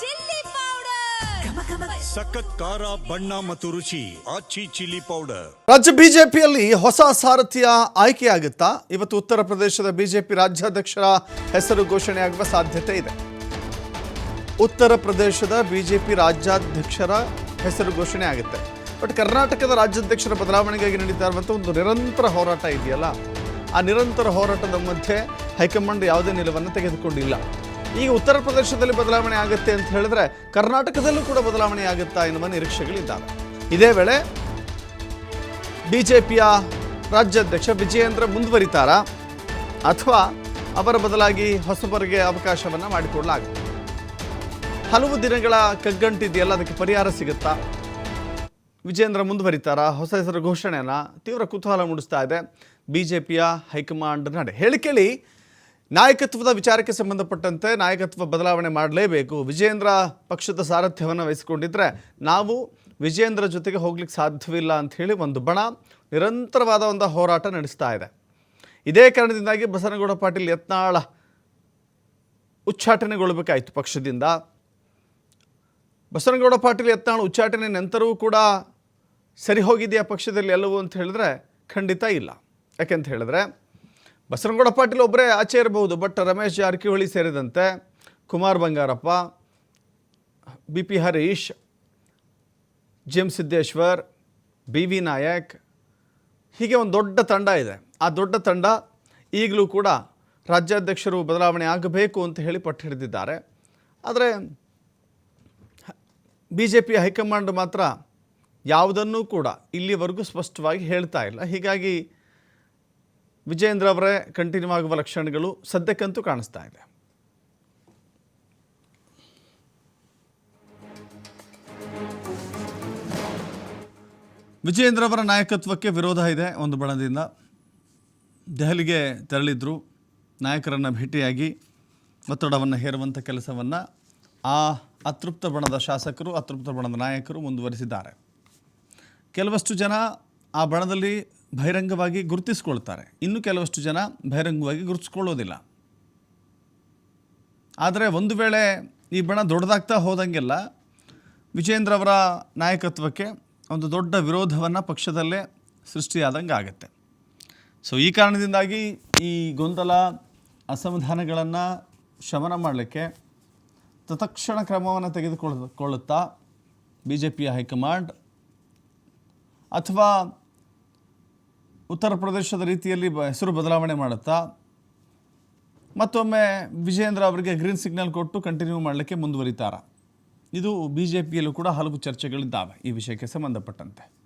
Chilli powder. ಸಖತ್ ಖಾರ ಬಣ್ಣ ಮತ್ತು ರುಚಿ ಆಚಿ ಚಿಲ್ಲಿ ಪೌಡರ್. ರಾಜ್ಯ ಬಿಜೆಪಿಯಲ್ಲಿ ಹೊಸ ಸಾರಥಿಯ ಆಯ್ಕೆಯಾಗುತ್ತಾ? ಇವತ್ತು ಉತ್ತರ ಪ್ರದೇಶದ ಬಿಜೆಪಿ ರಾಜ್ಯಾಧ್ಯಕ್ಷರ ಹೆಸರು ಘೋಷಣೆಯಾಗುವ ಸಾಧ್ಯತೆ ಇದೆ. ಉತ್ತರ ಪ್ರದೇಶದ ಬಿಜೆಪಿ ರಾಜ್ಯಾಧ್ಯಕ್ಷರ ಹೆಸರು ಘೋಷಣೆ ಆಗುತ್ತೆ ಬಟ್ ಕರ್ನಾಟಕದ ರಾಜ್ಯಾಧ್ಯಕ್ಷರ ಬದಲಾವಣೆಗಾಗಿ ನಡೀತಾ ಇರುವಂಥ ಒಂದು ನಿರಂತರ ಹೋರಾಟ ಇದೆಯಲ್ಲ? ಆ ನಿರಂತರ ಹೋರಾಟದ ಮಧ್ಯೆ ಹೈಕಮಾಂಡ್ ಯಾವುದೇ ನಿಲುವನ್ನು ತೆಗೆದುಕೊಂಡಿಲ್ಲ. ಈಗ ಉತ್ತರ ಪ್ರದೇಶದಲ್ಲಿ ಬದಲಾವಣೆ ಆಗುತ್ತೆ ಅಂತ ಹೇಳಿದ್ರೆ ಕರ್ನಾಟಕದಲ್ಲೂ ಕೂಡ ಬದಲಾವಣೆ ಆಗುತ್ತಾ ಎನ್ನುವ ನಿರೀಕ್ಷೆಗಳಿದ್ದಾವೆ. ಇದೇ ವೇಳೆ ಬಿಜೆಪಿಯ ರಾಜ್ಯಾಧ್ಯಕ್ಷ ವಿಜಯೇಂದ್ರ ಮುಂದುವರಿತಾರಾ? ಅಥವಾ ಅವರ ಬದಲಾಗಿ ಹೊಸಬರಿಗೆ ಅವಕಾಶವನ್ನು ಮಾಡಿಕೊಡಲಾಗುತ್ತೆ? ಹಲವು ದಿನಗಳ ಕಗ್ಗಂಟಿದೆಯಲ್ಲ ಅದಕ್ಕೆ ಪರಿಹಾರ ಸಿಗುತ್ತಾ? ವಿಜೇಂದ್ರ ಮುಂದುವರಿತಾರಾ? ಹೊಸ ಹೆಸರು ಘೋಷಣೆಯನ್ನ ತೀವ್ರ ಕುತೂಹಲ ಮೂಡಿಸ್ತಾ ಇದೆ ಬಿಜೆಪಿಯ ಹೈಕಮಾಂಡ್ ನಡೆ. ಹೇಳಿಕೆಳಿ ನಾಯಕತ್ವದ ವಿಚಾರಕ್ಕೆ ಸಂಬಂಧಪಟ್ಟಂತೆ ನಾಯಕತ್ವ ಬದಲಾವಣೆ ಮಾಡಲೇಬೇಕು. ವಿಜೇಂದ್ರ ಪಕ್ಷದ ಸಾರಥ್ಯವನ್ನು ವಹಿಸಿಕೊಂಡಿದ್ರೆ ನಾವು ವಿಜೇಂದ್ರ ಜೊತೆಗೆ ಹೋಗ್ಲಿಕ್ಕೆ ಸಾಧ್ಯವಿಲ್ಲ ಅಂತ ಹೇಳಿ ಒಂದು ಬಣ, ನಿರಂತರವಾದ ಒಂದು ಹೋರಾಟ ನಡೆಸ್ತಾ ಇದೆ. ಇದೇ ಕಾರಣದಿಂದಾಗಿ ಬಸನಗೌಡ ಪಾಟೀಲ್ ಯತ್ನಾಳ ಉಚ್ಚಾಟನೆಗೊಳ್ಳಬೇಕಾಯಿತು ಪಕ್ಷದಿಂದ. ಬಸನಗೌಡ ಪಾಟೀಲ್ ಯತ್ನಾಳ್ ಉಚ್ಚಾಟನೆ ನಂತರವೂ ಕೂಡ ಸರಿ ಹೋಗಿದೆಯಾ ಪಕ್ಷದಲ್ಲಿ ಎಲ್ಲವೂ ಅಂತ ಹೇಳಿದ್ರೆ ಖಂಡಿತ ಇಲ್ಲ. ಯಾಕೆಂತ ಹೇಳಿದ್ರೆ ಬಸವನಗೌಡ ಪಾಟೀಲ್ ಒಬ್ಬರೇ ಆಚೆ ಇರಬಹುದು ಬಟ್ ರಮೇಶ್ ಜಾರಕಿಹೊಳಿ ಸೇರಿದಂತೆ Kumar Bangarappa B P Harish G M Siddeshwar B V Nayak, ಹೀಗೆ ಒಂದು ದೊಡ್ಡ ತಂಡ ಇದೆ. ಆ ದೊಡ್ಡ ತಂಡ ಈಗಲೂ ಕೂಡ ರಾಜ್ಯಾಧ್ಯಕ್ಷರು ಬದಲಾವಣೆ ಆಗಬೇಕು ಅಂತ ಹೇಳಿ ಪಟ್ಟು ಹಿಡಿದಿದ್ದಾರೆ. ಆದರೆ ಬಿ ಜೆ ಪಿ ಹೈಕಮಾಂಡ್ ಮಾತ್ರ ಯಾವುದನ್ನೂ ಕೂಡ ಇಲ್ಲಿವರೆಗೂ ಸ್ಪಷ್ಟವಾಗಿ ಹೇಳ್ತಾ ಇಲ್ಲ. ಹೀಗಾಗಿ ವಿಜೇಂದ್ರ ಅವರೇ ಕಂಟಿನ್ಯೂ ಆಗುವ ಲಕ್ಷಣಗಳು ಸದ್ಯಕ್ಕಂತೂ ಕಾಣಿಸ್ತಾ ಇದೆ. ವಿಜಯೇಂದ್ರ ಅವರ ನಾಯಕತ್ವಕ್ಕೆ ವಿರೋಧ ಇದೆ ಒಂದು ಬಣದಿಂದ. ದೆಹಲಿಗೆ ತೆರಳಿದ್ರು. ನಾಯಕರನ್ನು ಭೇಟಿಯಾಗಿ ಒತ್ತಡವನ್ನು ಹೇರುವಂಥ ಕೆಲಸವನ್ನು ಆ ಅತೃಪ್ತ ಬಣದ ಶಾಸಕರು, ಅತೃಪ್ತ ಬಣದ ನಾಯಕರು ಮುಂದುವರಿಸಿದ್ದಾರೆ. ಕೆಲವಷ್ಟು ಜನ ಆ ಬಣದಲ್ಲಿ ಬಹಿರಂಗವಾಗಿ ಗುರುತಿಸ್ಕೊಳ್ತಾರೆ. ಇನ್ನು ಕೆಲವಷ್ಟು ಜನ ಬಹಿರಂಗವಾಗಿ ಗುರುತಿಸ್ಕೊಳ್ಳೋದಿಲ್ಲ. ಆದರೆ ಒಂದು ವೇಳೆ ಈ ಬಣ ದೊಡ್ಡದಾಗ್ತಾ ಹೋದಂಗೆಲ್ಲ ವಿಜೇಂದ್ರ ಅವರ ನಾಯಕತ್ವಕ್ಕೆ ಒಂದು ದೊಡ್ಡ ವಿರೋಧವನ್ನು ಪಕ್ಷದಲ್ಲೇ ಸೃಷ್ಟಿಯಾದಂಗೆ ಆಗುತ್ತೆ. ಸೊ ಈ ಕಾರಣದಿಂದಾಗಿ ಈ ಗೊಂದಲ, ಅಸಮಾಧಾನಗಳನ್ನು ಶಮನ ಮಾಡಲಿಕ್ಕೆ ತತ್ಕ್ಷಣ ಕ್ರಮವನ್ನು ತೆಗೆದುಕೊಳ್ಳುತ್ತಾ ಬಿ ಜೆ ಪಿಯ ಹೈಕಮಾಂಡ್ ಅಥವಾ ಉತ್ತರ ಪ್ರದೇಶದ ರೀತಿಯಲ್ಲಿ ಹೆಸರು ಬದಲಾವಣೆ ಮಾಡುತ್ತಾ? ಮತ್ತೊಮ್ಮೆ ವಿಜೇಂದ್ರ ಅವರಿಗೆ ಗ್ರೀನ್ ಸಿಗ್ನಲ್ ಕೊಟ್ಟು ಕಂಟಿನ್ಯೂ ಮಾಡಲಿಕ್ಕೆ ಮುಂದುವರಿತಾರ? ಇದು ಬಿ ಜೆ ಕೂಡ ಹಲವು ಚರ್ಚೆಗಳಿದ್ದಾವೆ ಈ ವಿಷಯಕ್ಕೆ ಸಂಬಂಧಪಟ್ಟಂತೆ.